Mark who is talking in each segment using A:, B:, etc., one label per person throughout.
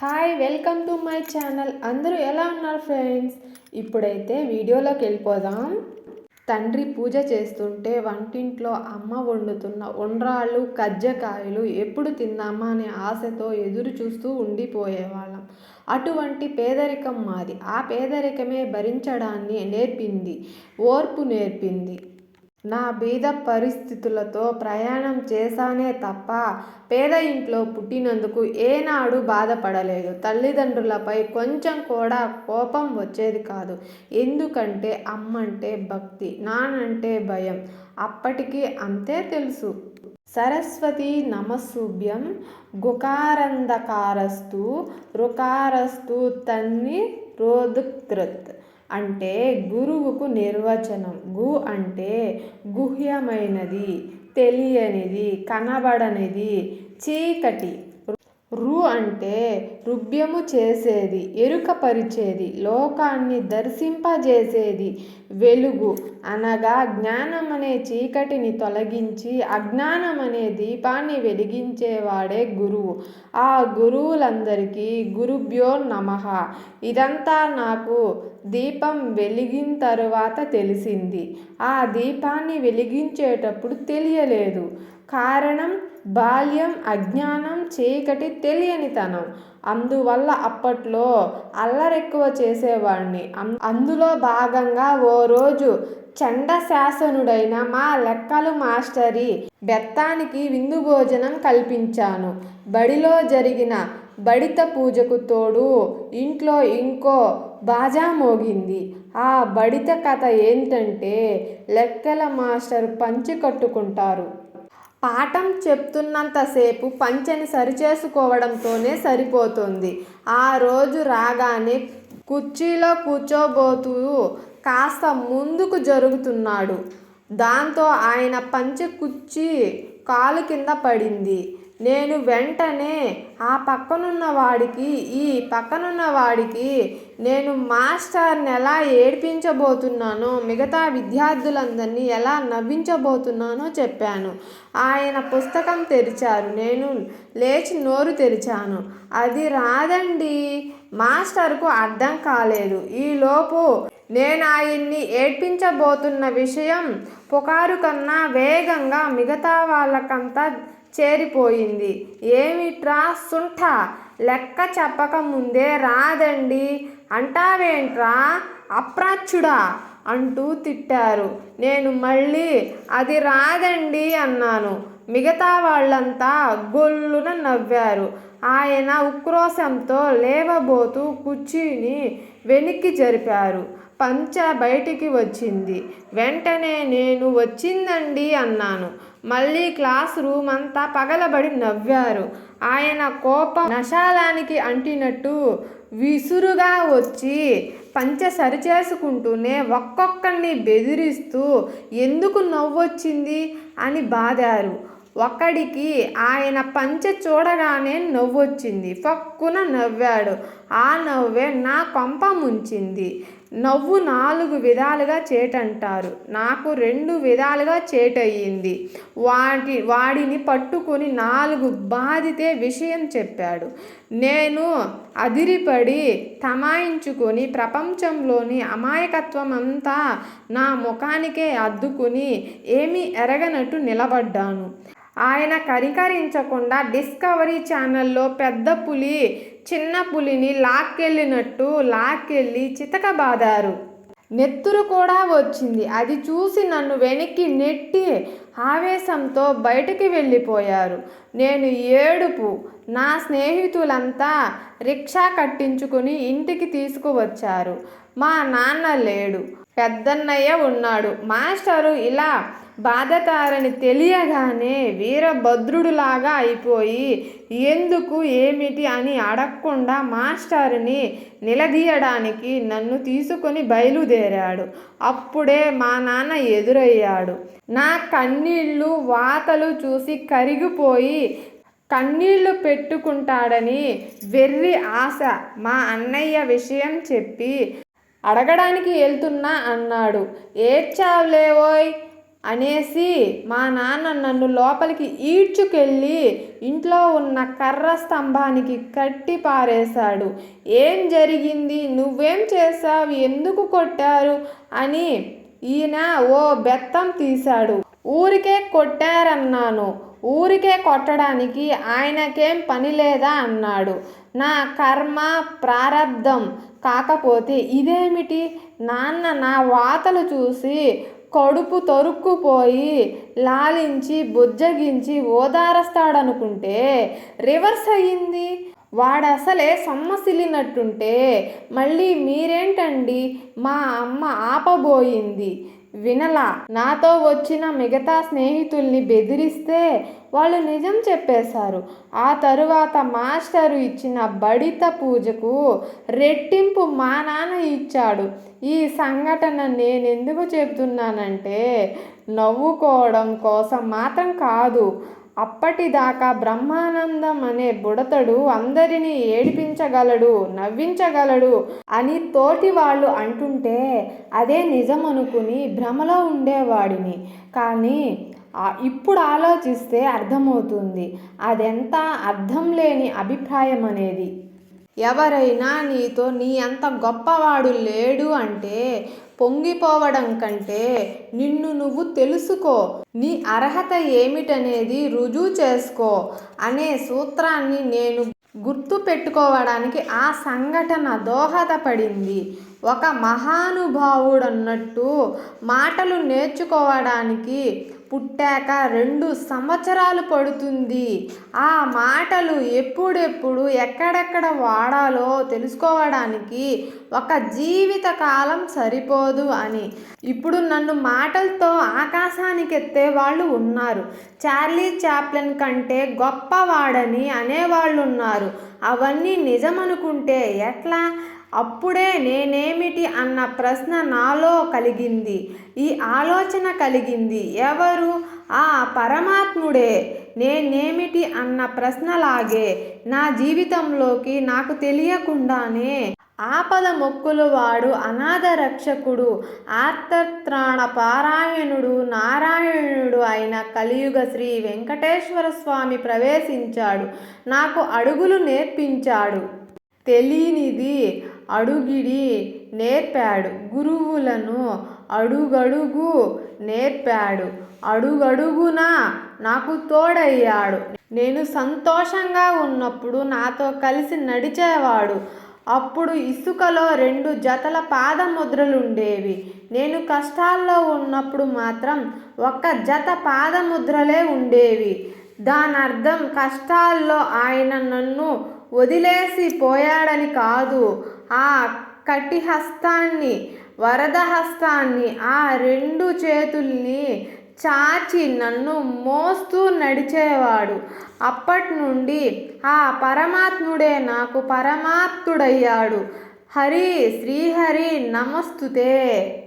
A: Hi welcome to my channel. అందరూ ఎలా ఉన్నారు ఫ్రెండ్స్? ఇప్పుడైతే వీడియోలోకి వెళ్ళిపోదాం. తండ్రి పూజ చేస్తుంటే వంటింట్లో అమ్మ వండుతున్న ఉండ్రాళ్ళు కజ్జకాయలు ఎప్పుడు తిందామా అనే ఆశతో ఎదురు చూస్తూ ఉండిపోయేవాళ్ళం. అటువంటి పేదరికం మాది. ఆ పేదరికమే భరించడాన్ని నేర్పింది ఓర్పు నేర్పింది. నా బీద పరిస్థితులతో ప్రయాణం చేశానే తప్ప పేద ఇంట్లో పుట్టినందుకు ఏనాడు బాధపడలేదు. తల్లిదండ్రులపై కొంచెం కూడా కోపం వచ్చేది కాదు. ఎందుకంటే అమ్మంటే భక్తి నానంటే భయం. అప్పటికి అంతే తెలుసు. సరస్వతి నమస్సుభ్యం గుకారంధకారస్తు రుకారస్తు తన్ని రోదుకృత్ అంటే గురువుకు నిర్వచనం గు అంటే గుహ్యమైనది తెలియనిది కనబడనిది చీకటి. రు అంటే రుభ్యము చేసేది ఎరుకపరిచేది లోకాన్ని దర్శింపజేసేది వెలుగు అనగా జ్ఞానం అనే చీకటిని తొలగించి అజ్ఞానం అనే దీపాన్ని వెలిగించేవాడే గురువు. ఆ గురువులందరికీ గురుభ్యో నమ. ఇదంతా నాకు దీపం వెలిగిన తరువాత తెలిసింది. ఆ దీపాన్ని వెలిగించేటప్పుడు తెలియలేదు. కారణం బాల్యం అజ్ఞానం చీకటి తెలియనితనం అందువల్ల అప్పట్లో అల్లరెక్కువ చేసేవాడిని అందులో భాగంగా ఓ రోజు చండశాసనుడైన మా లెక్కలు మాస్టరి బెత్తానికి విందు భోజనం కల్పించాను. బడిలో జరిగిన బడిత పూజకు తోడు ఇంట్లో ఇంకో బాజా మోగింది. ఆ బడిత కథ ఏంటంటే లెక్కల మాస్టర్ పంచి కట్టుకుంటారు. పాఠం చెప్తున్నంతసేపు పంచెని సరిచేసుకోవడంతోనే సరిపోతుంది. ఆ రోజు రాగానే కుర్చీలో కూర్చోబోతూ కాస్త ముందుకు జరుగుతున్నాడు. దాంతో ఆయన పంచె కుర్చీ కాలు కింద పడింది. నేను వెంటనే ఆ పక్కనున్న వాడికి ఈ పక్కనున్న వాడికి నేను మాస్టర్ని ఎలా ఏడ్పించబోతున్నానో మిగతా విద్యార్థులందరినీ ఎలా నవ్వించబోతున్నానో చెప్పాను. ఆయన పుస్తకం తెరిచారు. నేను లేచి నోరు తెరిచాను. అది రాదండి మాస్టర్కు అర్థం కాలేదు. ఈలోపు నేను ఆయన్ని ఏడ్పించబోతున్న విషయం పుకారు కన్నా వేగంగా మిగతా వాళ్ళకంతా చేరిపోయింది. ఏమిట్రా సుంఠ? లెక్క చెప్పక ముందే రాదండి. అంటావేంట్రా? అప్రాచ్యుడా? అంటూ తిట్టారు. నేను మళ్ళీ అది రాదండి అన్నాను. మిగతా వాళ్ళంతా గొల్లున నవ్వారు. ఆయన ఉక్రోశంతో లేవబోతూ కుర్చీని వెనక్కి జరిపారు. పంచ బయటికి వచ్చింది. వెంటనే నేను వచ్చిందండి అన్నాను. మళ్ళీ క్లాస్ రూమ్ అంతా పగలబడి నవ్వారు. ఆయన కోపం నశాలానికి అంటినట్టు విసురుగా వచ్చి పంచ సరిచేసుకుంటూనే ఒక్కొక్కరిని బెదిరిస్తూ ఎందుకు నవ్వొచ్చింది? అని బాదారు. ఒక్కడికి ఆయన పంచె చూడగానే నవ్వొచ్చింది. పక్కున నవ్వాడు. ఆ నవ్వే నా కొంప ముంచింది. నవ్వు నాలుగు విధాలుగా చేటంటారు. నాకు రెండు విధాలుగా చేటయ్యింది. వాటి వాడిని పట్టుకొని నాలుగు బాధితే విషయం చెప్పాడు. నేను అదిరిపడి తమాయించుకొని ప్రపంచంలోని అమాయకత్వం అంతా నా ముఖానికే అద్దుకుని ఏమీ ఎరగనట్టు నిలబడ్డాను. ఆయన కనికరించకుండా డిస్కవరీ ఛానల్లో పెద్ద పులి చిన్న పులిని లాక్కెళ్ళినట్టు లాక్కెళ్ళి చితకబాదారు. నెత్తురు కూడా వచ్చింది. అది చూసి నన్ను వెనక్కి నెట్టి ఆవేశంతో బయటికి వెళ్ళిపోయారు. నేను ఏడుపు నా స్నేహితులంతా రిక్షా కట్టించుకుని ఇంటికి తీసుకువచ్చారు. మా నాన్న లేడు. పెద్దన్నయ్య ఉన్నాడు. మాస్టరు ఇలా బాధతారని తెలియగానే వీరభద్రుడులాగా అయిపోయి ఎందుకు ఏమిటి? అని అడగకుండా మాస్టర్ని నిలదీయడానికి నన్ను తీసుకొని బయలుదేరాడు. అప్పుడే మా నాన్న ఎదురయ్యాడు. నా కన్నీళ్ళు వాతలు చూసి కరిగిపోయి కన్నీళ్ళు పెట్టుకుంటాడని వెర్రి ఆశ మా అన్నయ్య విషయం చెప్పి అడగడానికి వెళ్తున్నా అన్నాడు. ఏడ్చావులేవోయ్ అనేసి మా నాన్న నన్ను లోపలికి ఈడ్చుకెళ్ళి ఇంట్లో ఉన్న కర్ర స్తంభానికి కట్టి పారేశాడు. ఏం జరిగింది? నువ్వేం చేశావు? ఎందుకు కొట్టారు? అని ఈయన ఓ బెత్తం తీశాడు. ఊరికే కొట్టారన్నాను. ఊరికే కొట్టడానికి ఆయనకేం పని లేదా? అన్నాడు. నా కర్మ ప్రారంధం కాకపోతే ఇదేమిటి? నాన్న నా వాతలు చూసి కడుపు తొరుక్కుపోయి లాలించి బుజ్జగించి ఓదారస్తాడనుకుంటే రివర్స్ అయ్యింది. వాడసలే సొమ్మసిల్లినట్టుంటే మళ్ళీ మీరేంటండి? మా అమ్మ ఆపబోయింది. వినలా. నాతో వచ్చిన మిగతా స్నేహితుల్ని బెదిరిస్తే వాళ్ళు నిజం చెప్పేశారు. ఆ తరువాత మాస్టరు ఇచ్చిన బడిత పూజకు రెట్టింపు మా నాన్న ఇచ్చాడు. ఈ సంఘటన నేను ఎందుకు చెబుతున్నానంటే నవ్వుకోవడం కోసం మాత్రం కాదు. అప్పటిదాకా బ్రహ్మానందం అనే బుడతడు అందరినీ ఏడిపించగలడు నవ్వించగలడు అని తోటి వాళ్ళు అంటుంటే అదే నిజం అనుకుని భ్రమలో ఉండేవాడిని. కానీ ఇప్పుడు ఆలోచిస్తే అర్థమవుతుంది అదెంత అర్థం లేని అభిప్రాయం అనేది ఎవరైనా నీతో నీ అంత గొప్పవాడు లేడు అంటే పొంగిపోవడం కంటే నిన్ను నువ్వు తెలుసుకో. నీ అర్హత ఏమిటనేది రుజువు చేసుకో అనే సూత్రాన్ని నేను గుర్తు పెట్టుకోవడానికి ఆ సంఘటన దోహదపడింది. ఒక మహానుభావుడన్నట్టు మాటలు నేర్చుకోవడానికి పుట్టాక రెండు సంవత్సరాలు పడుతుంది. ఆ మాటలు ఎప్పుడెప్పుడు ఎక్కడెక్కడ వాడాలో తెలుసుకోవడానికి ఒక జీవిత కాలం సరిపోదు అని. ఇప్పుడు నన్ను మాటలతో ఆకాశానికి ఎత్తే వాళ్ళు ఉన్నారు. చార్లీ చాప్లెన్ కంటే గొప్పవాడని అనేవాళ్ళు ఉన్నారు అవన్నీ నిజమనుకుంటే ఎట్లా? అప్పుడే నేనేమిటి అన్న ప్రశ్న నాలో కలిగింది. ఈ ఆలోచన కలిగింది. ఎవరు? ఆ పరమాత్ముడే. నేనేమిటి అన్న ప్రశ్నలాగే నా జీవితంలోకి నాకు తెలియకుండానే ఆపద మొక్కులు వాడు అనాథ రక్షకుడు ఆర్తత్రాణ పారాయణుడు నారాయణుడు అయిన కలియుగ శ్రీ వెంకటేశ్వర స్వామి ప్రవేశించాడు. నాకు అడుగులు నేర్పించాడు. తెలియనిది అడుగిడి నేర్పాడు. గురువులను అడుగడుగు నేర్పాడు. అడుగడుగున నాకు తోడయ్యాడు. నేను సంతోషంగా ఉన్నప్పుడు నాతో కలిసి నడిచేవాడు. అప్పుడు ఇసుకలో రెండు జతల పాదముద్రలుండేవి. నేను కష్టాల్లో ఉన్నప్పుడు మాత్రం ఒక్క జత పాదముద్రలే ఉండేవి. దాని అర్థం కష్టాల్లో ఆయన నన్ను వదిలేసి పోయాడని కాదు. ఆ కటి హస్తాన్ని వరద హస్తాన్ని ఆ రెండు చేతుల్ని చాచి నన్ను మోస్తూ నడిచేవాడు. అప్పటి నుండి ఆ పరమాత్ముడే నాకు పరమాత్ముడయ్యాడు హరి శ్రీహరి నమస్తుతే.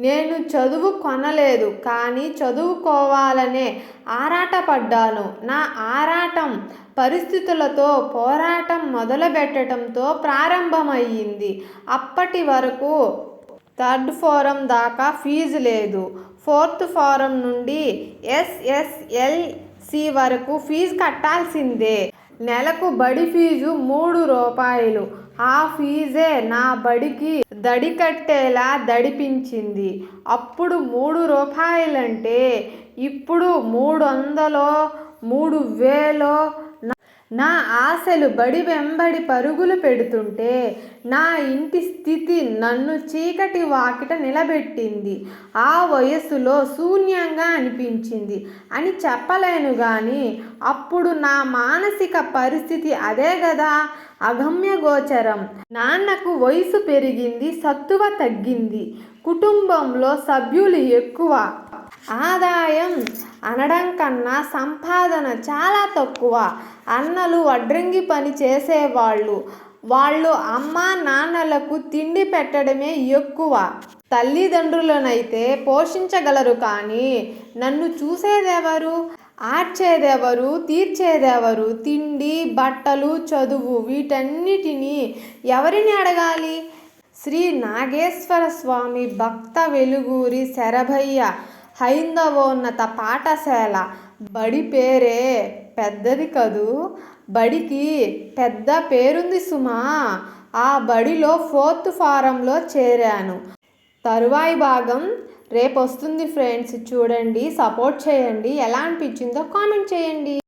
A: నేను చదువు కొనలేదు కానీ చదువుకోవాలనే ఆరాటపడ్డాను. నా ఆరాటం పరిస్థితులతో పోరాటం మొదలుపెట్టడంతో ప్రారంభమయ్యింది. అప్పటి వరకు థర్డ్ ఫోరం దాకా ఫీజు లేదు. ఫోర్త్ ఫోరం నుండి ఎస్ఎస్ఎల్సి వరకు ఫీజు కట్టాల్సిందే. నెలకు బడి ఫీజు మూడు రూపాయలు. ఆ ఫీజే నా బడికి దడి కట్టేలా దడిపించింది. అప్పుడు మూడు రూపాయలంటే ఇప్పుడు మూడు వందలో మూడు వేలో నా- ఆశలు బడి వెంబడి పరుగులు పెడుతుంటే నా ఇంటి స్థితి నన్ను చీకటి వాకిట నిలబెట్టింది. ఆ వయస్సులో శూన్యంగా అనిపించింది. అని చెప్పలేను కానీ అప్పుడు నా మానసిక పరిస్థితి అదే కదా అగమ్య గోచరం. నాన్నకు వయసు పెరిగింది సత్తువ తగ్గింది. కుటుంబంలో సభ్యులు ఎక్కువ. ఆదాయం అనడం కన్నా సంపాదన చాలా తక్కువ. అన్నలు వడ్రంగి పని చేసేవాళ్ళు. వాళ్ళు అమ్మ నాన్నలకు తిండి పెట్టడమే ఎక్కువ. తల్లిదండ్రులనైతే పోషించగలరు కానీ నన్ను చూసేదెవరు? ఆర్చేదెవరు తీర్చేదెవరు? తిండి బట్టలు చదువు వీటన్నిటినీ ఎవరిని అడగాలి? శ్రీ నాగేశ్వర స్వామి భక్త వెలుగూరి శరభయ్య హైందవోన్నత పాఠశాల బడి పేరే పెద్దది కదూ? బడికి పెద్ద పేరుంది సుమా. ఆ బడిలో ఫోర్త్ ఫారంలో చేరాను. తరువాయి భాగం రేపు వస్తుంది ఫ్రెండ్స్. చూడండి సపోర్ట్ చేయండి. ఎలా అనిపించిందో కామెంట్ చేయండి.